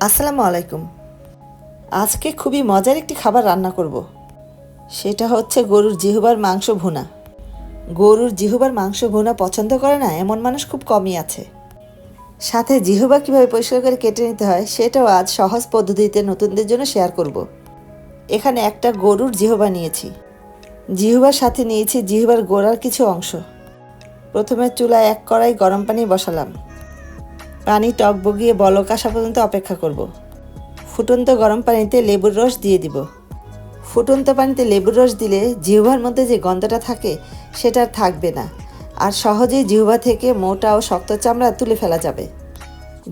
আসসালামু আলাইকুম। আজকে খুবই মজার একটি খাবার রান্না করব। সেটা হচ্ছে গরুর জিহুবার মাংস ভুনা। গরুর জিহুবার মাংস ভুনা পছন্দ করে না, এমন মানুষ খুব কমই আছে। সাথে জিহুবা কীভাবে পরিষ্কার করে কেটে নিতে হয়, সেটাও আজ সহজ পদ্ধতিতে নতুনদের জন্য শেয়ার করব। এখানে একটা গরুর জিহুবা নিয়েছি। জিহুবার সাথে নিয়েছি জিহুবার গোড়ার কিছু অংশ। প্রথমে চুলায় এক কড়াই গরম পানি বসালাম। পানি টক বগিয়ে বলক আসা পর্যন্ত অপেক্ষা করব। ফুটন্ত গরম পানিতে লেবুর রস দিয়ে দিব। ফুটন্ত পানিতে লেবুর রস দিলে জিহ্বার মধ্যে যে গন্ধটা থাকে, সেটা আর থাকবে না। আর সহজেই জিহ্বা থেকে মোটা ও শক্ত চামড়া তুলে ফেলা যাবে।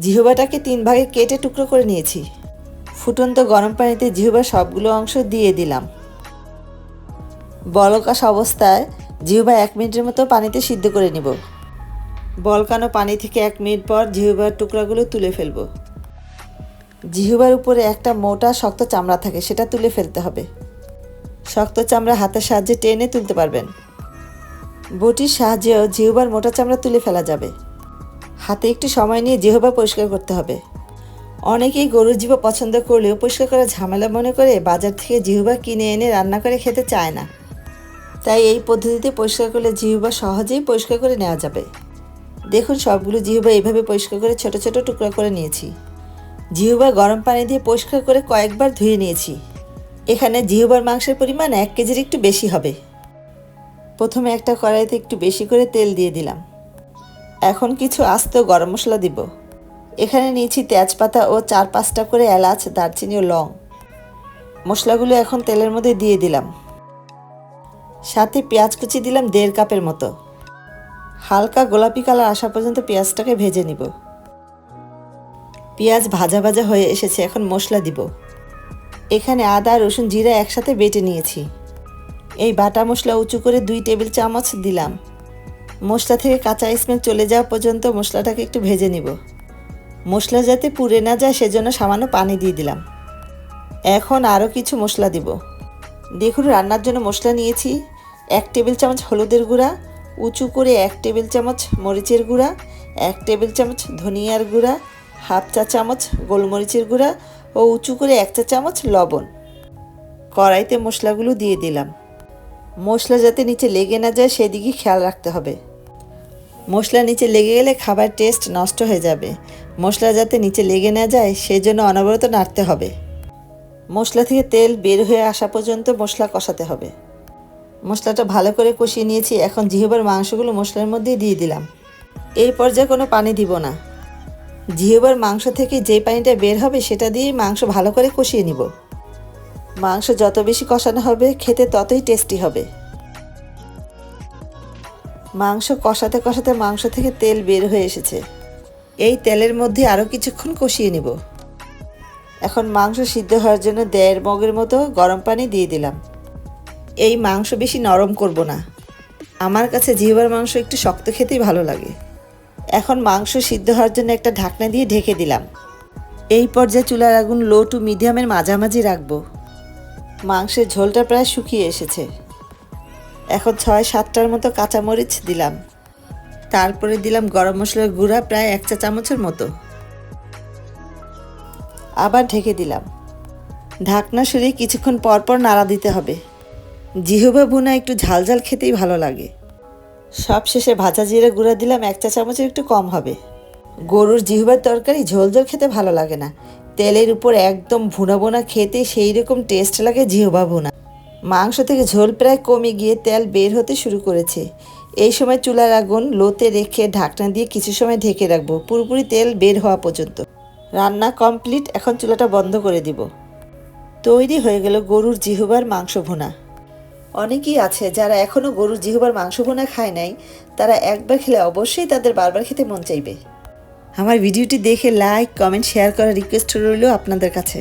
জিহ্বাটাকে তিন ভাগে কেটে টুকরো করে নিয়েছি। ফুটন্ত গরম পানিতে জিহ্বার সবগুলো অংশ দিয়ে দিলাম। বলক আসা অবস্থায় জিহ্বা এক মিনিটের মতো পানিতে সিদ্ধ করে নিব। বলকানো পানি থেকে এক মিনিট পর জিহুবার টুকরাগুলো তুলে ফেলব। জিহুবার উপরে একটা মোটা শক্ত চামড়া থাকে, সেটা তুলে ফেলতে হবে। শক্ত চামড়া হাতের সাহায্যে টেনে তুলতে পারবেন। বটির সাহায্যেও জিহুবার মোটা চামড়া তুলে ফেলা যাবে। হাতে একটু সময় নিয়ে জিহুবা পরিষ্কার করতে হবে। অনেকেই গরুর জিভা পছন্দ করলেও পরিষ্কার করা ঝামেলা মনে করে বাজার থেকে জিহুবা কিনে এনে রান্না করে খেতে চায় না। তাই এই পদ্ধতিতে পরিষ্কার করলে জিহুবা সহজেই পরিষ্কার করে নেওয়া যাবে। দেখুন, সবগুলো জিহুবা এভাবে পরিষ্কার করে ছোট ছোট টুকরা করে নিয়েছি। জিহুবা গরম পানি দিয়ে পরিষ্কার করে কয়েকবার ধুয়ে নিয়েছি। এখানে জিহুবার মাংসের পরিমাণ এক কেজির একটু বেশি হবে। প্রথমে একটা কড়াইতে একটু বেশি করে তেল দিয়ে দিলাম। এখন কিছু আস্ত গরম মশলা দিব। এখানে নিয়েছি তেজপাতা ও চার পাঁচটা করে এলাচ, দারচিনি ও লং। মশলাগুলো এখন তেলের মধ্যে দিয়ে দিলাম। সাথে পেঁয়াজ কুচি দিলাম দেড় কাপের মতো। হালকা গোলাপি কালার আসা পর্যন্ত পেঁয়াজটাকে ভেজে নিব। পেঁয়াজ ভাজা ভাজা হয়ে এসেছে, এখন মশলা দিব। এখানে আদা, রসুন, জিরা একসাথে বেটে নিয়েছি। এই বাটা মশলা উঁচু করে দুই টেবিল চামচ দিলাম। মশলা থেকে কাঁচা স্মেল চলে যাওয়া পর্যন্ত মশলাটাকে একটু ভেজে নিব। মশলা যাতে পুড়ে না যায়, সেজন্য সামান্য পানি দিয়ে দিলাম। এখন আরও কিছু মশলা দিব। দেখুন, রান্নার জন্য মশলা নিয়েছি। এক টেবিল চামচ হলুদের গুঁড়া উঁচু করে এক টেবিল চামচ মরিচের গুঁড়া, এক টেবিল চামচ ধনিয়ার গুঁড়া, হাফ চা চামচ গোলমরিচের গুঁড়া ও উঁচু করে এক চা চামচ লবণ। কড়াইতে মশলাগুলো দিয়ে দিলাম। মশলা যাতে নিচে লেগে না যায় সেদিকে খেয়াল রাখতে হবে। মশলা নিচে লেগে গেলে খাবার টেস্ট নষ্ট হয়ে যাবে। মশলা যাতে নিচে লেগে না যায় সেই জন্য অনবরত নাড়তে হবে। মশলা থেকে তেল বের হয়ে আসা পর্যন্ত মশলা কষাতে হবে। মশলাটা ভালো করে কষিয়ে নিয়েছি। এখন জিহবার মাংসগুলো মশলার মধ্যে দিয়ে দিলাম। এই পর্যায়ে কোনো পানি দিব না। জিহবার মাংস থেকে যে পানিটা বের হবে সেটা দিয়ে মাংস ভালো করে কষিয়ে নিব। মাংস যত বেশি কষানো হবে, খেতে ততই টেস্টি হবে। মাংস কষাতে কষাতে মাংস থেকে তেল বের হয়ে এসেছে। এই তেলের মধ্যে আরও কিছুক্ষণ কষিয়ে নিব। এখন মাংস সিদ্ধ হওয়ার জন্য দেড় মগের মতো গরম পানি দিয়ে দিলাম। এই মাংস বেশি নরম করব না। আমার কাছে জিহবার মাংস একটু শক্ত খেতেই ভালো লাগে। এখন মাংস সিদ্ধ হওয়ার জন্য একটা ঢাকনা দিয়ে ঢেকে দিলাম। এই পর্যায়ে চুলার আগুন লো টু মিডিয়ামের মাঝামাঝি রাখব। মাংসের ঝোলটা প্রায় শুকিয়ে এসেছে। এখন ছয় সাতটার মতো কাঁচামরিচ দিলাম। তারপরে দিলাম গরম মশলার গুঁড়া প্রায় এক চা চামচের মতো। আবার ঢেকে দিলাম। ঢাকনা সরিয়ে কিছুক্ষণ পর পর নাড়া দিতে হবে। জিহুবা ভুনা একটু ঝালঝাল খেতেই ভালো লাগে। সব শেষে ভাজা জিরে গুঁড়া দিলাম, এক চা চামচের একটু কম হবে। গরুর জিহুবার তরকারি ঝোল ঝোল খেতে ভালো লাগে না। তেলের উপর একদম ভুনা বোনা খেতে সেই রকম টেস্ট লাগে জিহবা ভুনা। মাংস থেকে ঝোল প্রায় কমে গিয়ে তেল বের হতে শুরু করেছে। এই সময় চুলার আগুন লোতে রেখে ঢাকনা দিয়ে কিছু সময় ঢেকে রাখব, পুরোপুরি তেল বের হওয়া পর্যন্ত। রান্না কমপ্লিট এখন চুলাটা বন্ধ করে দিব। তৈরি হয়ে গেল গরুর জিহবার মাংস ভুনা। অনেকেই আছে যারা এখনও গরুর জিহবার মাংস বোনা খায় নাই। তারা একবার খেলে অবশ্যই তাদের বারবার খেতে মন চাইবে। আমার ভিডিওটি দেখে লাইক কমেন্ট শেয়ার করার রিকোয়েস্ট রইল আপনাদের কাছে।